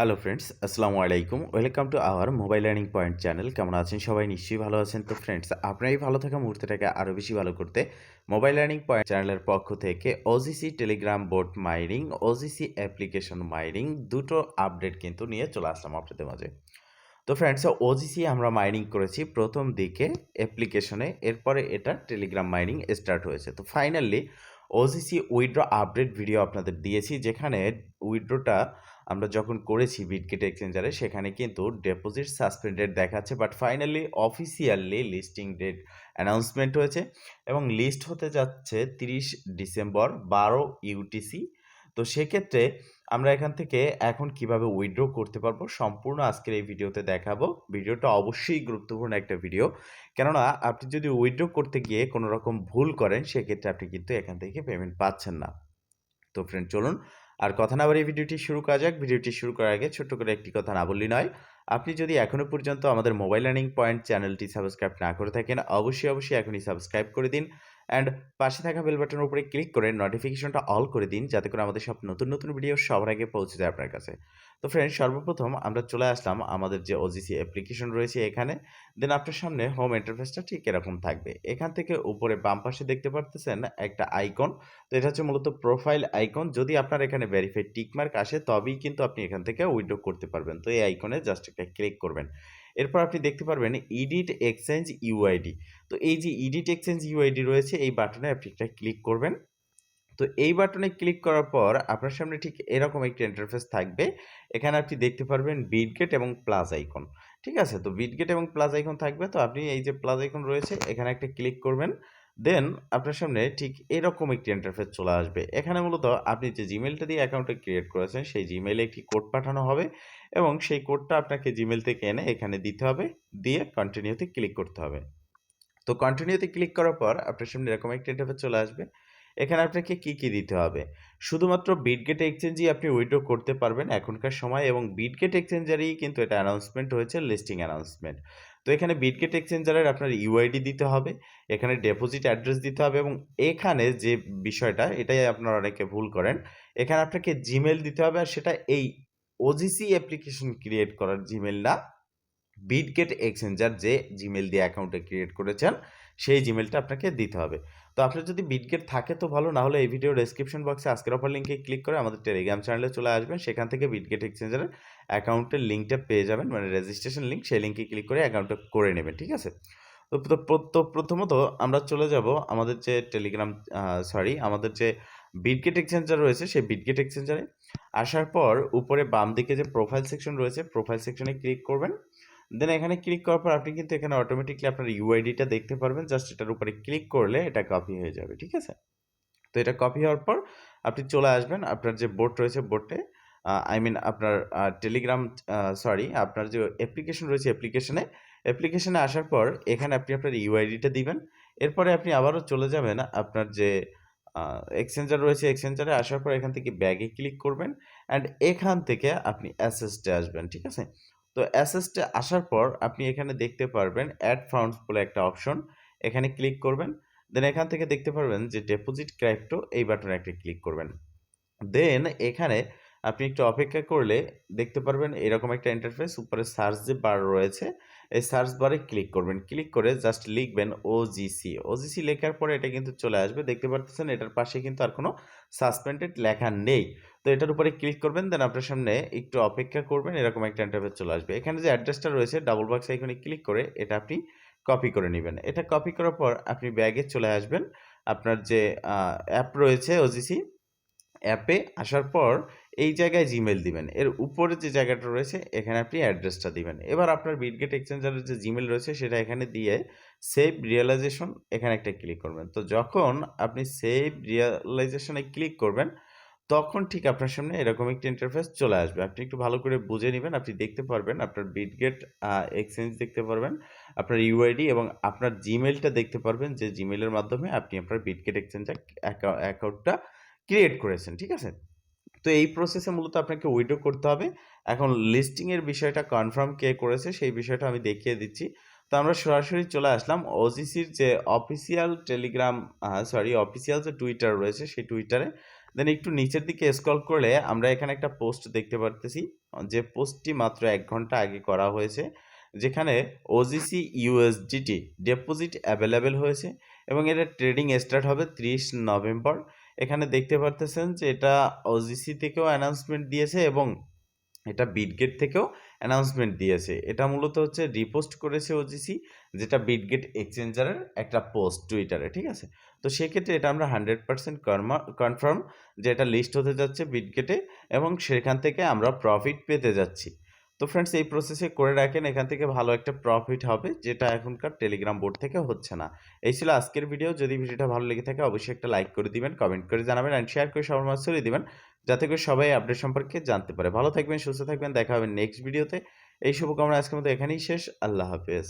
Hello friends আসসালামু আলাইকুম welcome to our mobile learning point channel কেমন আছেন সবাই? নিশ্চয়ই ভালো আছেন তো ফ্রেন্ডস আপনার এই ভালো থাকা মুহূর্তটাকে আরও বেশি ভালো করতে মোবাইল লার্নিং পয়েন্ট চ্যানেলের পক্ষ থেকে ওজিসি টেলিগ্রাম বোর্ড মাইরিং ওজিসি অ্যাপ্লিকেশন মাইরিং দুটো আপডেট কিন্তু নিয়ে চলে আসলাম আপনাদের মাঝে। তো ফ্রেন্ডস ওজিসি আমরা মাইনিং করেছি প্রথম দিকে অ্যাপ্লিকেশনে এরপরে এটা টেলিগ্রাম মাইনিং স্টার্ট হয়েছে। তো finally OGC withdraw update video আপনাদের দিয়েছি, যেখানে উইড্রোটা আমরা যখন করেছি বিটগেট এক্সচেঞ্জারে, সেখানে কিন্তু ডেপোজিট সাসপেন্ডেড দেখাচ্ছে but finally officially listing date announcement হয়েছে এবং লিস্ট হতে যাচ্ছে তিরিশ ডিসেম্বর বারো ইউটিসি তো সেক্ষেত্রে আমরা এখান থেকে এখন কীভাবে উইথড্র করতে পারব সম্পূর্ণ আজকের এই ভিডিওতে দেখাবো। ভিডিওটা অবশ্যই গুরুত্বপূর্ণ একটা ভিডিও কেননা আপনি যদি উইথড্র করতে গিয়ে কোনো রকম ভুল করেন, সেক্ষেত্রে আপনি কিন্তু এখান থেকে পেমেন্ট পাচ্ছেন না। তো ফ্রেন্ড চলুন আর কথা না বাড়িয়ে ভিডিওটি শুরু করা যাক। ভিডিওটি শুরু করার আগে ছোট্ট করে একটি কথা না বললি নয়, আপনি যদি এখনও পর্যন্ত আমাদের মোবাইল লার্নিং পয়েন্ট চ্যানেলটি সাবস্ক্রাইব না করে থাকেন, অবশ্যই অবশ্যই এখনই সাবস্ক্রাইব করে দিন। অ্যান্ড পাশে থাকা বেল বাটনের উপরে ক্লিক করে নোটিফিকেশনটা অল করে দিন যাতে করে আমাদের সব নতুন নতুন ভিডিও সবার আগে পৌঁছে যায় আপনার কাছে। তো ফ্রেন্ড সর্বপ্রথম আমরা চলে আসলাম আমাদের যে ওজিসি অ্যাপ্লিকেশন রয়েছে এখানে। দেন আপনার সামনে হোম ইন্টারফেসটা ঠিক এরকম থাকবে। এখান থেকে উপরে বাম পাশে দেখতে পারতেছেন একটা আইকন তো এটা হচ্ছে মূলত প্রোফাইল আইকন যদি আপনার এখানে ভেরিফাইড টিকমার্ক আসে, তবেই কিন্তু আপনি এখান থেকে উইড্রো করতে পারবেন। তো এই আইকনে জাস্ট একটা ক্লিক করবেন। এরপর আপনি দেখতে পারবেন ইডিট এক্সচেঞ্জ ইউআইডি তো এই যে ইডিট এক্সচেঞ্জ ইউআইডি রয়েছে, এই বাটনে আপনি একটা ক্লিক করবেন। তো এই বাটনে ক্লিক করার পর আপনার সামনে ঠিক এরকম একটি ইন্টারফেস থাকবে। এখানে আপনি দেখতে পারবেন বিটগেট এবং প্লাস আইকন ঠিক আছে? তো বিটগেট এবং প্লাস আইকন থাকবে। তো আপনি এই যে প্লাস আইকন রয়েছে, এখানে একটা ক্লিক করবেন। দেন আপনার সামনে ঠিক এরকম একটি ইন্টারফেস চলে আসবে। এখানে মূলত আপনি যে জিমেলটা দিয়ে অ্যাকাউন্টটা ক্রিয়েট করেছেন, সেই জিমেলে একটি কোড পাঠানো হবে এবং সেই কোডটা আপনাকে জিমেল থেকে এনে এখানে দিতে হবে, দিয়ে কন্টিনিউতে ক্লিক করতে হবে। তো কন্টিনিউতে ক্লিক করার পর আপনার সামনে এরকম একটি ইন্টারফেস চলে আসবে। এখানে আপনাকে কি কি দিতে হবে? শুধুমাত্র বিটগেট এক্সচেঞ্জই আপনি উইড্রো করতে পারবেন এখনকার সময় এবং বিটগেট এক্সচেঞ্জারেই কিন্তু এটা অ্যানাউন্সমেন্ট হয়েছে লিস্টিং অ্যানাউন্সমেন্ট তো এখানে বিটগেট এক্সচেঞ্জারের আপনার ইউআইডি দিতে হবে, এখানে ডেপোজিট অ্যাড্রেস দিতে হবে এবং এখানে যে বিষয়টা, এটাই আপনারা অনেকে ভুল করেন, এখানে আপনাকে জিমেল দিতে হবে আর সেটা এই ওজিসি অ্যাপ্লিকেশন ক্রিয়েট করার জিমেল না বিটগেট এক্সচেঞ্জার যে জিমেল দিয়ে অ্যাকাউন্টে ক্রিয়েট করেছেন, সেই জিমেলটা আপনাকে দিতে হবে। তো আপনার যদি বিটগেট থাকে তো ভালো না হলে এই ভিডিও ডেসক্রিপশন বক্সে আজকের অফার লিঙ্কে ক্লিক করে আমাদের টেলিগ্রাম চ্যানেলে চলে আসবেন। সেখান থেকে বিটগেট এক্সচেঞ্জারের অ্যাকাউন্টের লিঙ্কটা পেয়ে যাবেন মানে রেজিস্ট্রেশন লিঙ্ক সেই লিঙ্কে ক্লিক করে অ্যাকাউন্টটা করে নেবেন, ঠিক আছে? তো প্রথমত আমরা চলে যাব আমাদের যে টেলিগ্রাম সরি আমাদের যে বিটগেট এক্সচেঞ্জার রয়েছে, সেই বিটগেট এক্সচেঞ্জারে আসার পর উপরে বাম দিকে যে প্রোফাইল সেকশন রয়েছে প্রোফাইল সেকশনে ক্লিক করবেন। দেন এখানে ক্লিক করার পর আপনি কিন্তু এখানে অটোমেটিকলি আপনার ইউআইডিটা দেখতে পারবেন। জাস্ট এটার উপরে ক্লিক করলে এটা কপি হয়ে যাবে, ঠিক আছে? তো এটা কপি হওয়ার পর আপনি চলে আসবেন। আপনার যে বোর্ড রয়েছে বোর্ডে আই মিন আপনার টেলিগ্রাম সরি আপনার যে অ্যাপ্লিকেশন রয়েছে অ্যাপ্লিকেশনে অ্যাপ্লিকেশনে আসার পর এখানে আপনি আপনার ইউআইডিটা দিবেন। এরপরে আপনি আবারও চলে যাবেন আপনার যে এক্সচেঞ্জার রয়েছে এক্সচেঞ্জারে আসার পর এখান থেকে ব্যাগে ক্লিক করবেন। অ্যান্ড এখান থেকে আপনি অ্যাসেসটে আসবেন, ঠিক আছে? তো অ্যাসেসটা আসার পর আপনি এখানে দেখতে পারবেন অ্যাড ফাউন্ডস বলে একটা অপশন এখানে ক্লিক করবেন। দেন এখান থেকে দেখতে পারবেন যে ডেপোজিট ক্রাইপ্টো এই বাটনে একটা ক্লিক করবেন। দেন এখানে আপনি একটু অপেক্ষা করলে দেখতে পারবেন এরকম একটা ইন্টারফেস উপরে সার্চ যে বার রয়েছে এই সার্চ বারে ক্লিক করবেন। ক্লিক করে জাস্ট লিখবেন ওজিসি ওজিসি লেখার পরে এটা কিন্তু চলে আসবে। দেখতে পারতেছেন, এটার পাশে কিন্তু আর কোনো সাসপেন্ডেড লেখা নেই। তো এটার উপরে ক্লিক করবেন দেন আপনার সামনে একটু অপেক্ষা করবেন, এরকম একটা ইন্টারফেস চলে আসবে। এখানে যে অ্যাড্রেসটা রয়েছে ডাবল বক্স এখানে ক্লিক করে এটা আপনি কপি করে নেবেন। এটা কপি করার পর আপনি ব্যাগে চলে আসবেন। আপনার যে অ্যাপ রয়েছে ওজিসি অ্যাপে আসার পর এই জায়গায় জিমেল দিবেন। এর উপরে যে জায়গাটা রয়েছে, এখানে আপনি অ্যাড্রেসটা দিবেন। এবার আপনার বিটগেট এক্সচেঞ্জারের যে জিমেল রয়েছে, সেটা এখানে দিয়ে সেভ রিয়েলাইজেশন এখানে একটা ক্লিক করবেন। তো যখন আপনি সেভ রিয়েলাইজেশনে ক্লিক করবেন, তখন ঠিক আপনার সামনে এরকম একটি ইন্টারফেস চলে আসবে। আপনি একটু ভালো করে বুঝে নেবেন, আপনি দেখতে পারবেন, আপনার বিটগেট এক্সচেঞ্জ দেখতে পারবেন, আপনার ইউআইডি এবং আপনার জিমেলটা দেখতে পারবেন যে জিমেলের মাধ্যমে আপনি আপনার বিটগেট এক্সচেঞ্জার অ্যাকাউন্টটা ক্রিয়েট করেছেন, ঠিক আছে? তো এই প্রসেসে মূলত আপনাকে উইড্রো করতে হবে। এখন লিস্টিংয়ের বিষয়টা কনফার্ম কে করেছে, সেই বিষয়টা আমি দেখিয়ে দিচ্ছি। তো আমরা সরাসরি চলে আসলাম। ওজিসির যে অফিসিয়াল টেলিগ্রাম সরি অফিসিয়াল যে টুইটার রয়েছে, সেই টুইটারে দেন একটু নিচের দিকে স্ক্রল করলে আমরা এখানে একটা পোস্ট দেখতে পারতেছি। যে পোস্টটি মাত্র এক ঘণ্টা আগে করা হয়েছে, যেখানে ওজিসি ইউএসডিটি ডিপোজিট অ্যাভেলেবেল হয়েছে এবং এটা ট্রেডিং স্টার্ট হবে ত্রিশ নভেম্বর। এখানে দেখতে পারতেছেন যে এটা ওজিসি থেকেও অ্যানাউন্সমেন্ট দিয়েছে এবং এটা বিটগেট থেকেও অ্যানাউন্সমেন্ট দিয়েছে। এটা মূলত হচ্ছে রিপোস্ট করেছে ওজিসি যেটা বিটগেট এক্সচেঞ্জারের একটা পোস্ট টুইটারে ঠিক আছে? তো সেক্ষেত্রে এটা আমরা হান্ড্রেড পার্সেন্ট কনফার্ম যে এটা লিস্ট হতে যাচ্ছে বিটগেটে এবং সেখান থেকে আমরা প্রফিট পেতে যাচ্ছি। তো ফ্রেন্ডস এই প্রসেসে করে রাখেন, এখান থেকে ভালো একটা প্রফিট হবে, যেটা এখনকার টেলিগ্রাম বোর্ড থেকে হচ্ছে না। এই ছিল আজকের ভিডিও যদি ভিডিওটা ভালো লেগে থাকে, অবশ্যই একটা লাইক করে দিবেন কমেন্ট করে জানাবেন অ্যান্ড শেয়ার করে সবার মাঝে ছড়িয়ে দিবেন, যাতে করে সবাই আপডেট সম্পর্কে জানতে পারে। ভালো থাকবেন, সুস্থ থাকবেন, দেখা হবে নেক্সট ভিডিওতে এই শুভকামনা আজকের মতো এখানেই শেষ। আল্লাহ হাফেজ।